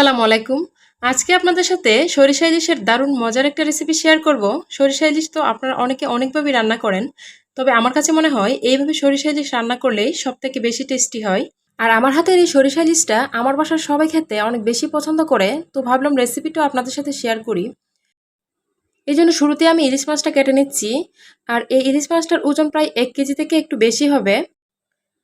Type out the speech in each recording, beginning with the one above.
আসসালামু আলাইকুম। আজকে আপনাদের সাথে সরিষা ইলিশের দারুণ মজার একটা রেসিপি শেয়ার করব। সরিষা ইলিশ তো আপনারা অনেকে অনেকভাবেই রান্না করেন। তবে আমার কাছে মনে হয় এইভাবে সরিষা ইলিশ রান্না করলেই সব থেকে বেশি টেস্টি হয়। আর আমার হাতের এই সরিষা ইলিশটা আমার বাসার সবাই খেতে অনেক বেশি পছন্দ করে। তো ভাবলাম রেসিপিটাও আপনাদের সাথে শেয়ার করি। এই জন্য শুরুতে আমি ইলিশ মাছটা কেটে নিচ্ছি। আর এই ইলিশ মাছটার ওজন প্রায় এক কেজি থেকে একটু বেশি হবে।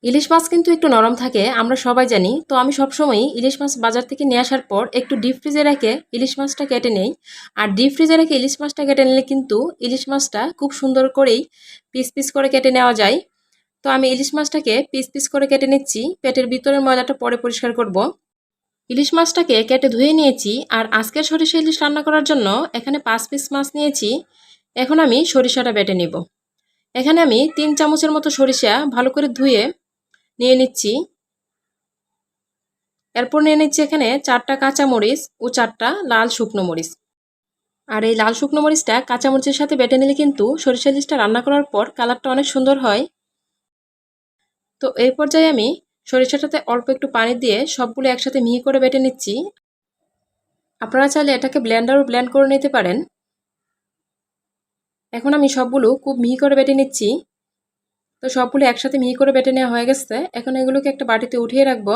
ইলিশ মাছ কিন্তু একটু নরম থাকে, আমরা সবাই জানি। তো আমি সবসময়ই ইলিশ মাছ বাজার থেকে নিয়ে আসার পর একটু ডিপ ফ্রিজে রেখে ইলিশ মাছটা কেটে নেই। আর ডিপ ফ্রিজে রেখে ইলিশ মাছটা কেটে নিলে কিন্তু ইলিশ মাছটা খুব সুন্দর করেই পিস পিস করে কেটে নেওয়া যায়। তো আমি ইলিশ মাছটাকে পিস পিস করে কেটে নিচ্ছি, পেটের ভিতরের ময়লাটা পরে পরিষ্কার করব। ইলিশ মাছটাকে কেটে ধুয়ে নিয়েছি, আর আজকের সরিষা ইলিশ রান্না করার জন্য এখানে পাঁচ পিস মাছ নিয়েছি। এখন আমি সরিষাটা বেটে নিব। এখানে আমি তিন চামচের মতো সরিষা ভালো করে ধুয়ে নিয়ে নিচ্ছি। এরপর নিয়ে নিচ্ছি এখানে চারটা কাঁচা মরিচ ও চারটা লাল শুকনো মরিচ। আর এই লাল শুকনো মরিচটা কাঁচা মরিচের সাথে বেটে নিলে কিন্তু সরিষা ইলিশটা রান্না করার পর কালারটা অনেক সুন্দর হয়। তো এই পর্যায়ে আমি সরিষাটাতে অল্প একটু পানি দিয়ে সবগুলো একসাথে মিহি করে বেটে নিচ্ছি। আপনারা চাইলে এটাকে ব্লেন্ডারও ব্লেন্ড করে নিতে পারেন। এখন আমি সবগুলো খুব মিহি করে বেটে নিচ্ছি। তো সবগুলো একসাথে মিহি করে বেটে নেওয়া হয়ে গেছে। এখন এগুলোকে একটা বাটিতে উঠিয়ে রাখব।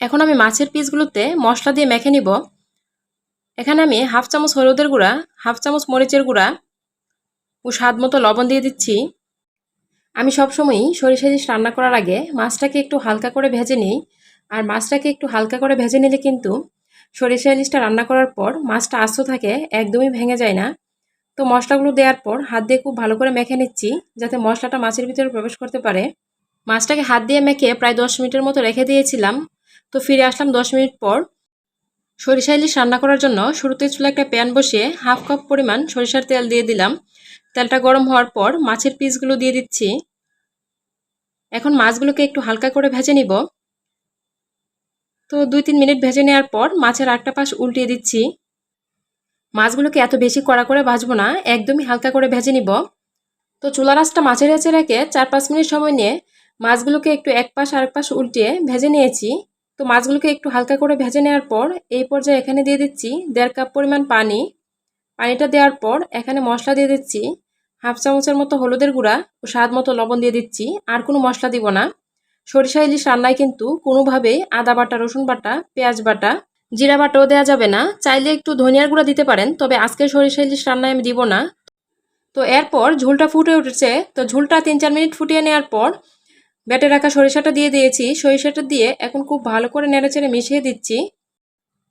এখন আমি মাছের পিসগুলোতে মশলা দিয়ে মেখে নিব। এখানে আমি হাফ চামচ হলুদের গুঁড়া, হাফ চামচ মরিচের গুঁড়া ও স্বাদ মতো লবণ দিয়ে দিচ্ছি। আমি সবসময়ই সরিষা ইলিশ রান্না করার আগে মাছটাকে একটু হালকা করে ভেজে নিই। আর মাছটাকে একটু হালকা করে ভেজে নিলে কিন্তু সরিষা ইলিশটা রান্না করার পর মাছটা আস্ত থাকে, একদমই ভেঙে যায় না। তো মশলাগুলো দেওয়ার পর হাত দিয়ে খুব ভালো করে মেখে নিচ্ছি, যাতে মশলাটা মাছের ভিতরে প্রবেশ করতে পারে। মাছটাকে হাত দিয়ে মেখে প্রায় দশ মিনিটের মতো রেখে দিয়েছিলাম। তো ফিরে আসলাম দশ মিনিট পর। সরিষা ইলিশ রান্না করার জন্য শুরুতে চুলে একটা প্যান বসিয়ে হাফ কাপ পরিমাণ সরিষার তেল দিয়ে দিলাম। তেলটা গরম হওয়ার পর মাছের পিসগুলো দিয়ে দিচ্ছি। এখন মাছগুলোকে একটু হালকা করে ভেজে নিব। তো দুই তিন মিনিট ভেজে নেওয়ার পর মাছের আটটা পাশ উল্টিয়ে দিচ্ছি। মাছগুলোকে এত বেশি কড়া করে ভাজবো না, একদমই হালকা করে ভেজে নিব। তো চুলা রাসটা মাছের কাছে রেখে চার পাঁচ মিনিট সময় নিয়ে মাছগুলোকে একটু এক পাশ আরেক পাশ উল্টিয়ে ভেজে নিয়েছি। তো মাছগুলোকে একটু হালকা করে ভেজে নেওয়ার পর এই পর্যায়ে এখানে দিয়ে দিচ্ছি দেড় কাপ পরিমাণ পানি। পানিটা দেওয়ার পর এখানে মশলা দিয়ে দিচ্ছি হাফ চামচের মতো হলুদের গুঁড়া ও স্বাদ মতো লবণ দিয়ে দিচ্ছি, আর কোনো মশলা দিব না। সরিষা ইলিশ রান্নায় কিন্তু কোনোভাবেই আদা বাটা, রসুন বাটা, পেঁয়াজ বাটা জিরা বাটাও দেওয়া যাবে না। চাইলে একটু ধনিয়ার গুঁড়া দিতে পারেন, তবে আজকে সরিষা ইলিশ রান্নায় আমি দিব না। তো এরপর ঝুলটা ফুটে উঠেছে। তো ঝুলটা তিন চার মিনিট ফুটিয়ে নেওয়ার পর বেটে রাখা সরিষাটা দিয়ে দিয়েছি। সরিষাটা দিয়ে এখন খুব ভালো করে নেড়েচেড়ে মিশিয়ে দিচ্ছি।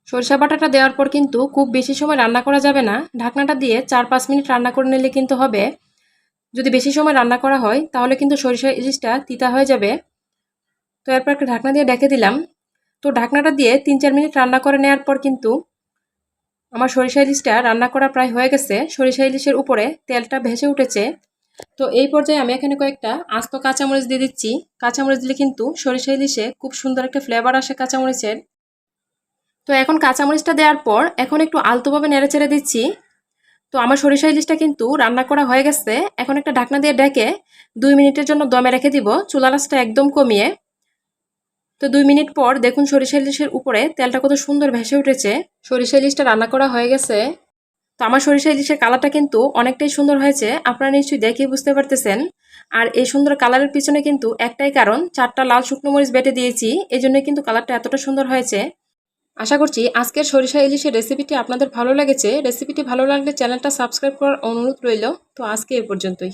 সরিষা বাটাটা দেওয়ার পর কিন্তু খুব বেশি সময় রান্না করা যাবে না। ঢাকনাটা দিয়ে চার পাঁচ মিনিট রান্না করে নিলে কিন্তু হবে। যদি বেশি সময় রান্না করা হয়, তাহলে কিন্তু সরিষা ইলিশটা তিতা হয়ে যাবে। তো এরপর একটা ঢাকনা দিয়ে ডেকে দিলাম। তো ঢাকনাটা দিয়ে তিন চার মিনিট রান্না করে নেওয়ার পর কিন্তু আমার সরিষা ইলিশটা রান্না করা প্রায় হয়ে গেছে। সরিষা ইলিশের উপরে তেলটা ভেসে উঠেছে। তো এই পর্যায়ে আমি এখানে কয়েকটা আস্ত কাঁচামরিচ দিয়ে দিচ্ছি। কাঁচামরিচ দিলে কিন্তু সরিষা ইলিশে খুব সুন্দর একটা ফ্লেভার আসে কাঁচামরিচের। তো এখন কাঁচামরিচটা দেওয়ার পর এখন একটু আলতোভাবে নেড়ে চেড়ে দিচ্ছি। তো আমার সরিষা ইলিশটা কিন্তু রান্না করা হয়ে গেছে। এখন একটা ঢাকনা দিয়ে ডেকে দুই মিনিটের জন্য দমে রেখে দিব। চুলা রাসটা একদম কমিয়ে। তো দুই মিনিট পর দেখুন সরিষা ইলিশের উপরে তেলটা কত সুন্দর ভেসে উঠেছে। সরিষা ইলিশটা রান্না করা হয়ে গেছে। তো আমার সরিষা ইলিশের কালারটা কিন্তু অনেকটাই সুন্দর হয়েছে, আপনারা নিশ্চয়ই দেখেই বুঝতে পারতেছেন। আর এই সুন্দর কালারের পিছনে কিন্তু একটাই কারণ, চারটা লাল শুকনো মরিচ বেটে দিয়েছি এই জন্যই কিন্তু কালারটা এতটা সুন্দর হয়েছে। আশা করছি আজকের সরিষা ইলিশের রেসিপিটি আপনাদের ভালো লেগেছে। রেসিপিটি ভালো লাগলে চ্যানেলটা সাবস্ক্রাইব করার অনুরোধ রইল। তো আজকে এ পর্যন্তই।